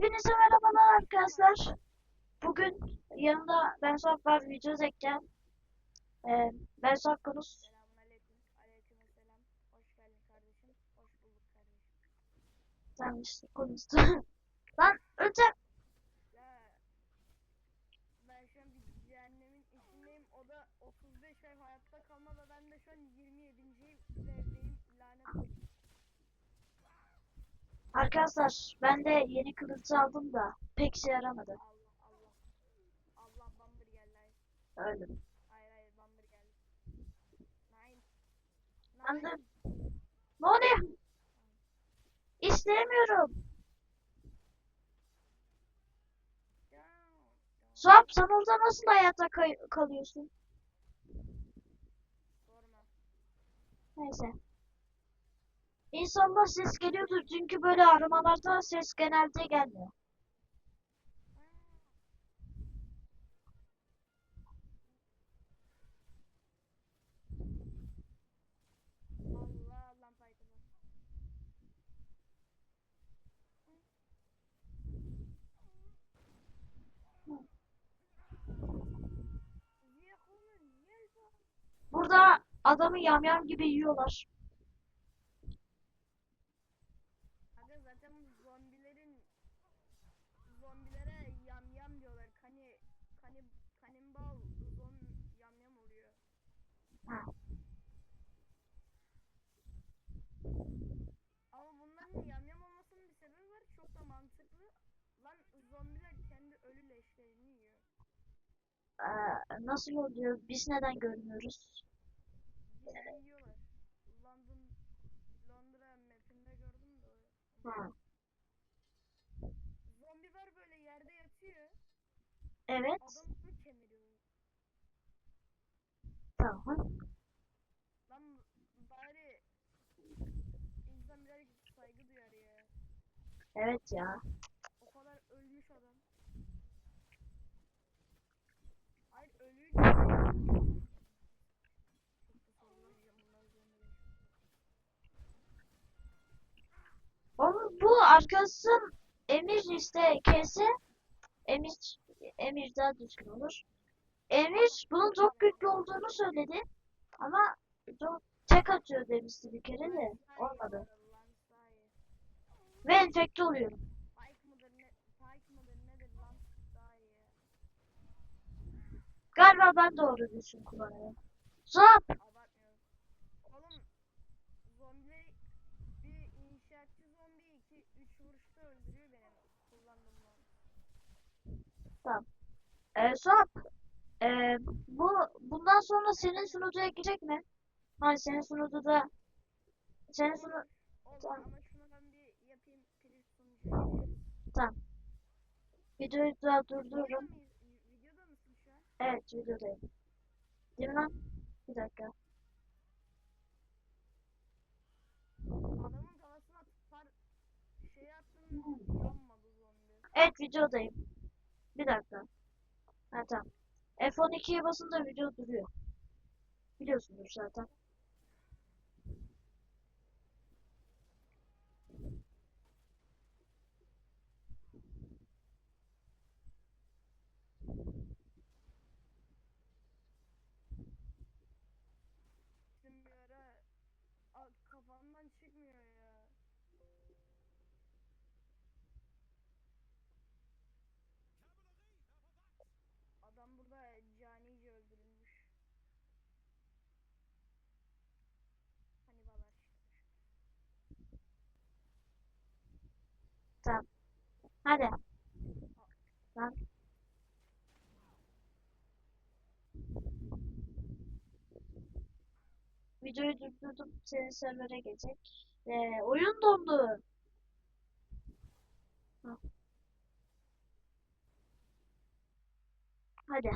Hepinize merhabalar arkadaşlar. Bugün yanımda ben Suat var video çekeceğim. Ee, ben Suat konuş. Selamünaleyküm. Aleykümselam. Hoş geldin kardeşim. Hoş bulduk kardeşim. Sen işte konuştu. Lan önce ben şu an bir cehennemin içindeyim. O da 35 ay hayatta kalma ve ben de şu an 27. evdeyim. Lanet olsun. Arkadaşlar ben de yeni kılıç aldım da pek işe yaramadı. Öldüm. hayır, ne oluyor? İstemiyorum. Ya, Suat sen orada nasıl hayatta kay- kalıyorsun? Neyse. İnşallah ses geliyordur çünkü böyle aramalarda ses genelde gelmiyor. Burada adamı yamyam gibi yiyorlar. Aga zaten bu zombilerin zombilere yamyam diyorlar. Kani kani kanibal zom yamyam oluyor. Ha. Ama bunların yamyam olmasının bir sebebi var. Çok da mantıklı. Lan zombiler kendi ölü leşlerini yiyor. Ee, nasıl oluyor? Biz neden görmüyoruz? Bizi yiyorlar. London Londra map'inde gördüm de o. Ha. Zombi var böyle yerde yatıyor. Evet. Adamı kemiriyor. Tamam. Lan bari insan birazcık saygı duyar ya. Evet ya. O kadar ölmüş adam. Hayır ölüyü. Onun bu arkadaşın Emir işte kese Emir Emir daha düzgün olur. Emir bunun çok güçlü olduğunu söyledi. Ama çok tek atıyor demişti bir kere de olmadı. Ve enfekte oluyorum. Galiba ben doğru düzgün kullanıyorum. Zap! Abartmıyorum. Oğlum zombi bir inşaatçı zombi iki üç vuruşta öldürüyor benim kullandığım lan. Ee, Zap! Ee, bu bundan sonra senin sunucuya girecek mi? Hani senin sunucuda senin sunu Olur Tamam. ama şunu ben bir yapayım priz sunucuya geçeyim. videoyu da durdururum. Videoda mısın şu an? Evet videodayım. Değil mi lan? Bir dakika. Adamın kafasına par şey attım yanmadı zombi. Evet videodayım. Bir dakika. Ha tamam. F12'ye basınca video duruyor. Biliyorsunuz zaten. Hadi. Lan. Videoyu durdurdum. Senin servere gelecek. Ve oyun dondu. Hadi.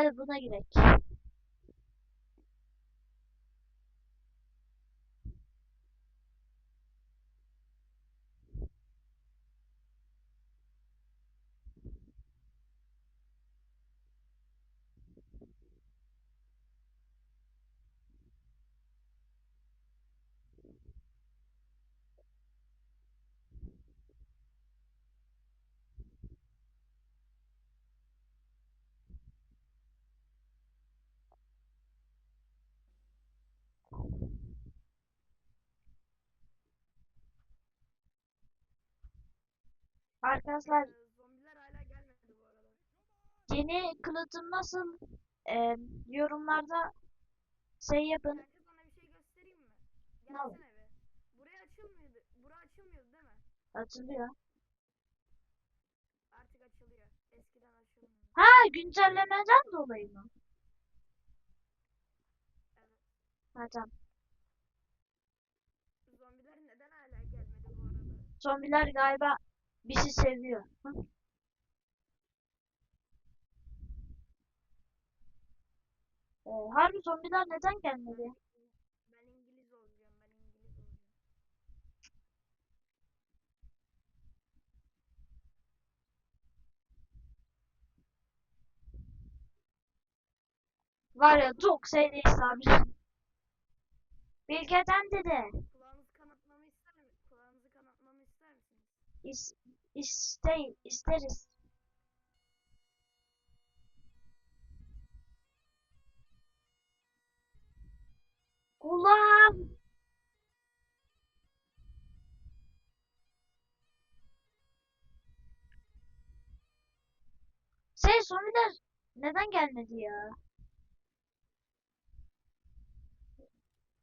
Hadi buna girek. Arkadaşlar zombiler hala gelmedi bu arada. yeni kılıcım nasıl Ee, yorumlarda şey yapın. Kanka sana bir şey göstereyim mi? Gelsene be. Buraya açılmıyordu. Bura açılmıyordu değil mi? Açılıyor. Artık açılıyor. Eskiden açılmıyordu. Ha güncellemeden dolayı mı? Evet. Ha tamam. Zombiler neden hala gelmedi bu arada? Zombiler galiba bizi seviyor. Hı? Ee, harbi zombiler neden gelmedi? Ben İngiliz olacağım. Ben İngiliz olacağım. Var ya çok seriyiz abi. Bilgeden dedi. İs, iste, isteriz. Kulağım. Şey zombiler neden gelmedi ya?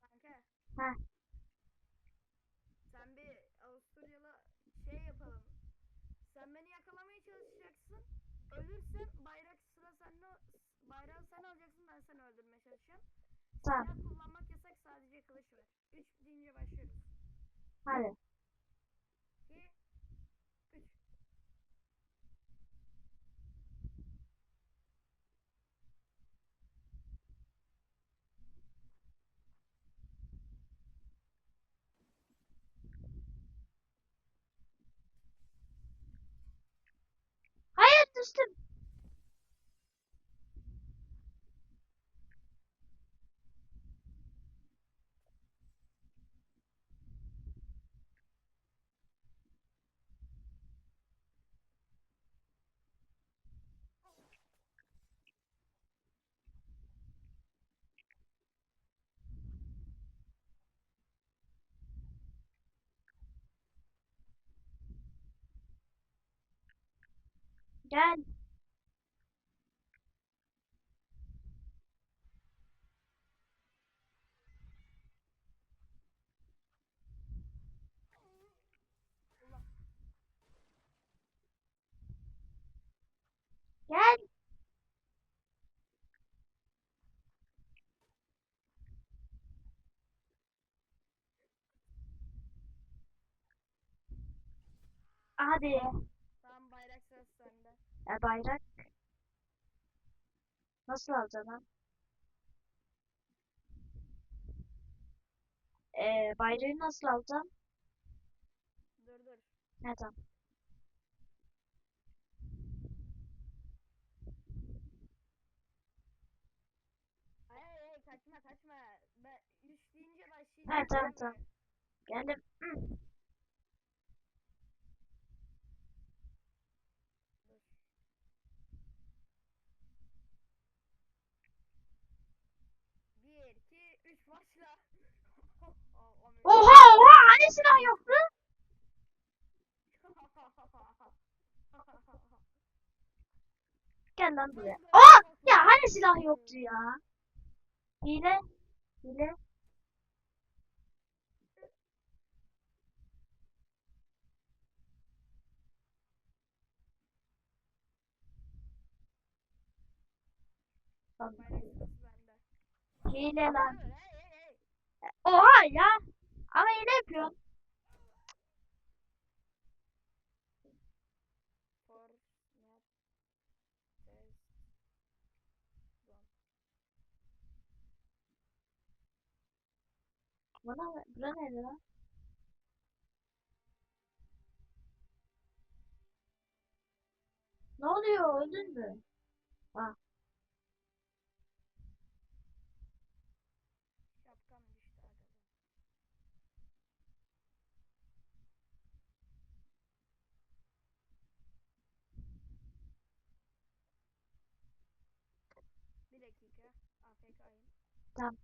Kanka. Heh. Sen bir Avusturyalı şey yapalım. Sen beni yakalamaya çalışacaksın. Ölürsen bayrak sıra sende. Bayrağı sen alacaksın ben seni öldürmeye çalışacağım. Tamam. Silah kullanmak yasak sadece kılıç var. 3 deyince başlıyoruz. Hadi. 2 3 Hayır düştüm. Gel. Gel. Hadi. Tamam bayrak sırası sende. E, bayrak. Nasıl alacağım? E, bayrağı nasıl alacağım? Dur dur. Ne tamam. Hayır hayır kaçma kaçma. Ben 3 deyince başlayacağım. Ha, tamam, tamam. Geldim. Hı. Dur. Bir, iki, üç başla. Aa, Ahmet. Hani silah yoktu? Gel lan buraya. Aa ya hani silah yoktu ya? Hile. Hile. Hile lan. Oha ya. Ama hile yapıyorsun. Bana bura ne lan? Ne oluyor? Öldün mü? Şapkam aşağıyım. Tamam.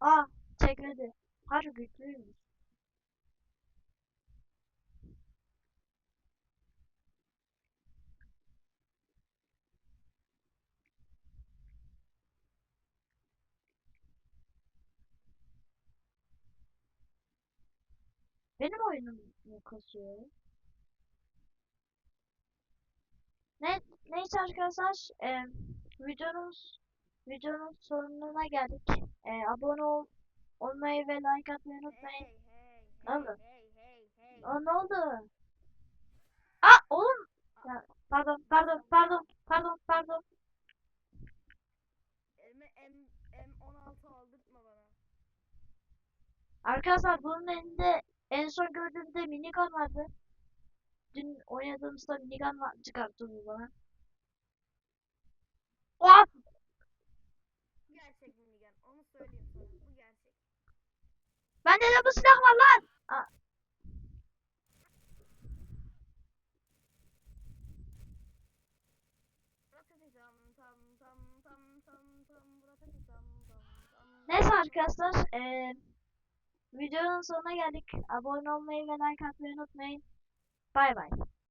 Aa, tekledi. Harbi güçlüymüş. Benim oyunum mu kasıyor? Ne, neyse arkadaşlar, e, videonun videonun sonuna geldik. E, abone ol, olmayı ve like atmayı unutmayın. Hey hey Ne oldu? hey hey hey. Aa, ne oldu? Aa oğlum. Ya, pardon, pardon, pardon, pardon, pardon. Elime M M16 aldırtma bana. Arkadaşlar bunun elinde son gördüğümde minigun vardı. Dün oynadığımızda minigun var, çıkarttı bu bana. Oha! Gerçek minigun. Onu söyleyeyim sana. Bu gerçek. Bende de bu silah var lan! Aa. Neyse arkadaşlar, eee videonun sonuna geldik. Abone olmayı ve like atmayı unutmayın. Bay bay.